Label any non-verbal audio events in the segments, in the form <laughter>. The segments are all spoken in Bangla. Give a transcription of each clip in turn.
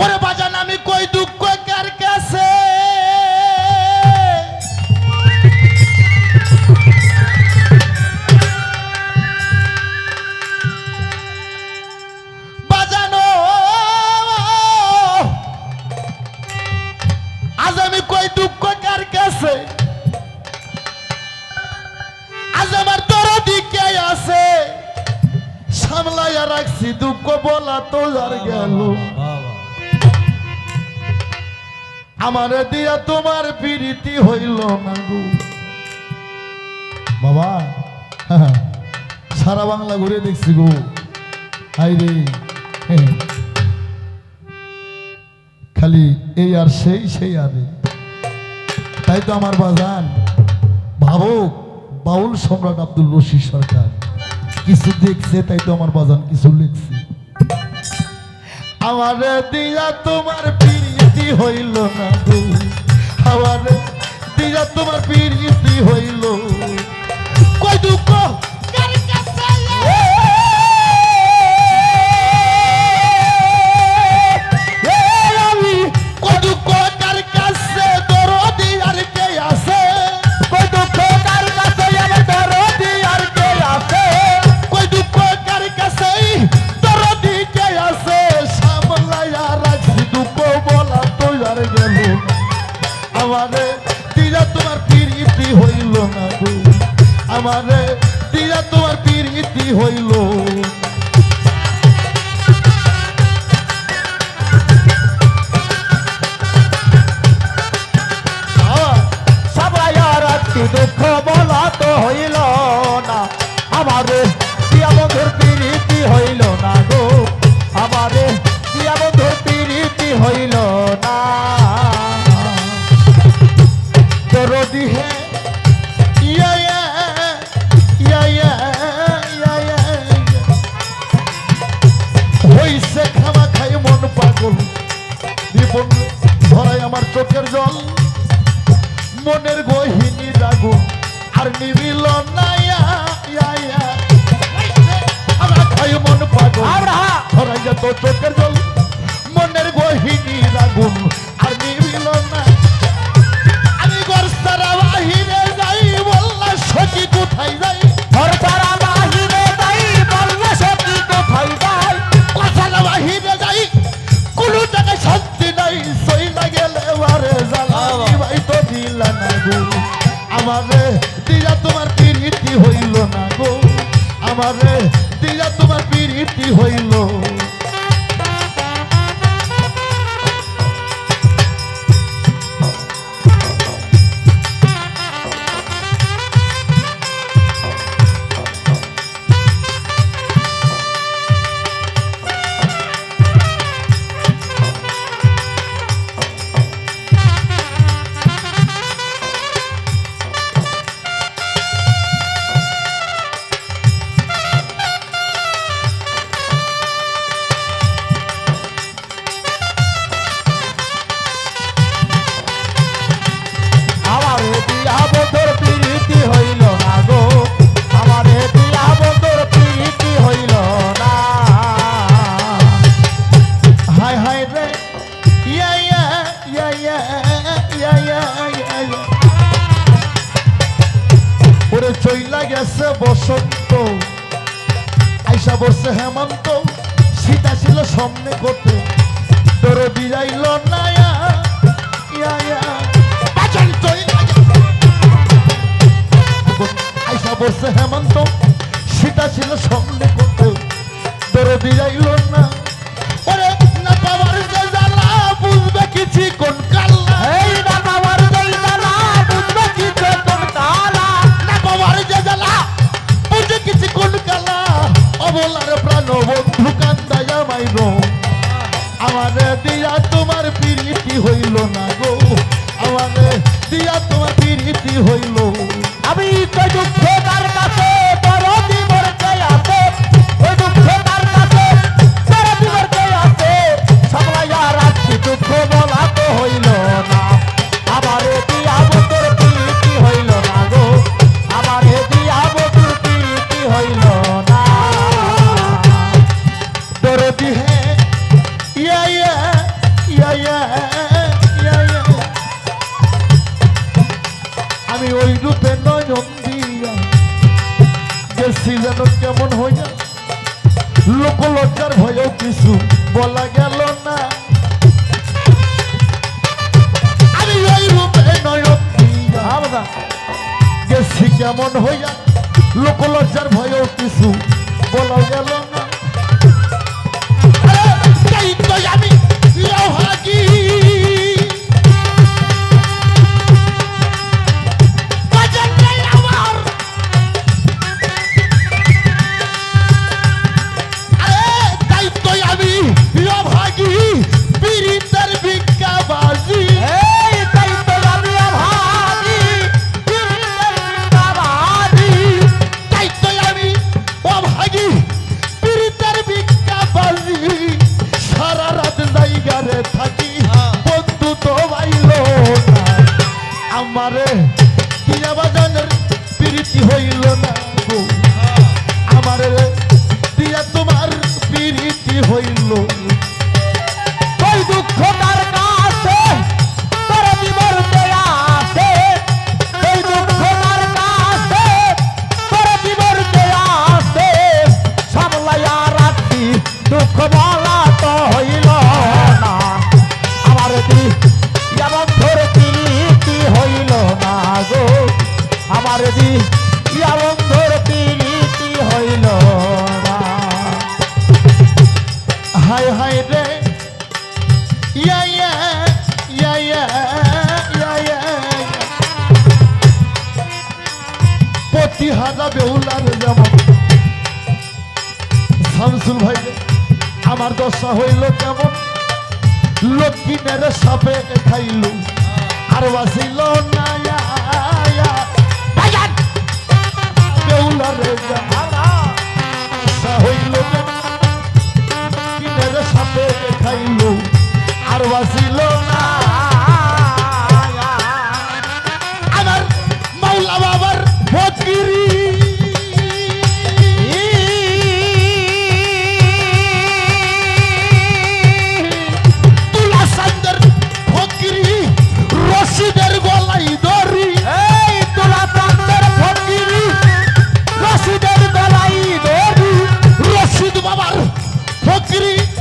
ওরে বাজান, আমি কই দুঃখ কার কাছে? বাজানো, আজ আমি কই দুঃখ কার কাছে? আজ আমার তোর দিকে আছে? সামলাইয়া রাখছি দুঃখ বলা তো আর গেল। আমারে দিয়া তোমার প্রীতি হইল না গো। বাবা, <laughs> সারা বাংলা ঘুরে দেখছি গো। হাই রে। <laughs> খালি এই আর সেই সেই আরে তাই তো আমার বাজান, ভাবুক, বাউল সম্রাট আব্দুল রশিদ সরকার। কিছু দেখছে, তাই তো আমার বাজান কিছু লিখছে। আমার দিয়া তোমার প্রীতি হইল না গো। দিয়া তোমার প্রীতি হইল। হইল না গো। আমারে দিলা তোমার প্রীতি হইল। না। আমারে দিয়া বন্ধুর প্রীতি হইল না গো। আমারে দিয়া চোখের জল মনের গহিনী রাগুন আর নিবিল মন পাগল ধরাইয়া তো চোখের হইল না গো। আমার দিয়া তোমার প্রীতি হইল। চইলা গেছে বসন্ত। আইসা বসছে হেমন্ত, সীতা ছিল সামনে করতে তোর বিরাইল না বাচন চইলা গেছে আইসা বসছে হেমন্ত, সীতা ছিল সামনে করতে তোর বিরাইল অবলার প্রাণ বন্ধু কান্দায় মাইব আমার দিয়া তোমার প্রীতি হইল না গো। আমার দিয়া তোমার প্রীতি হইল। আমি তো দুঃখ গেছি যেন কেমন হইয়া? লোকলজ্জার ভয়েও কিছু বলা গেল না। কেমন হইয়া? কিছু বলা গেল হাজা বেহুলার যেমন শামসুল ভাই আমার দশা হইল কেমন? লক্ষ্মী মেরে সাপে খাইল। আর বাসিল নায়া বেহুলার হইল সাপে খাইল। আর বাসিল না Fokiri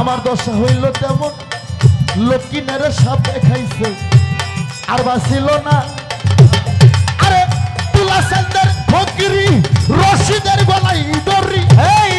আমার দশা হইল তেমন। লক্ষ্মীনের সাপে খাইছে আর বাঁচিল না। আরে তুলা সেন্দের ফকিরি রশিদের গলাই দরি এই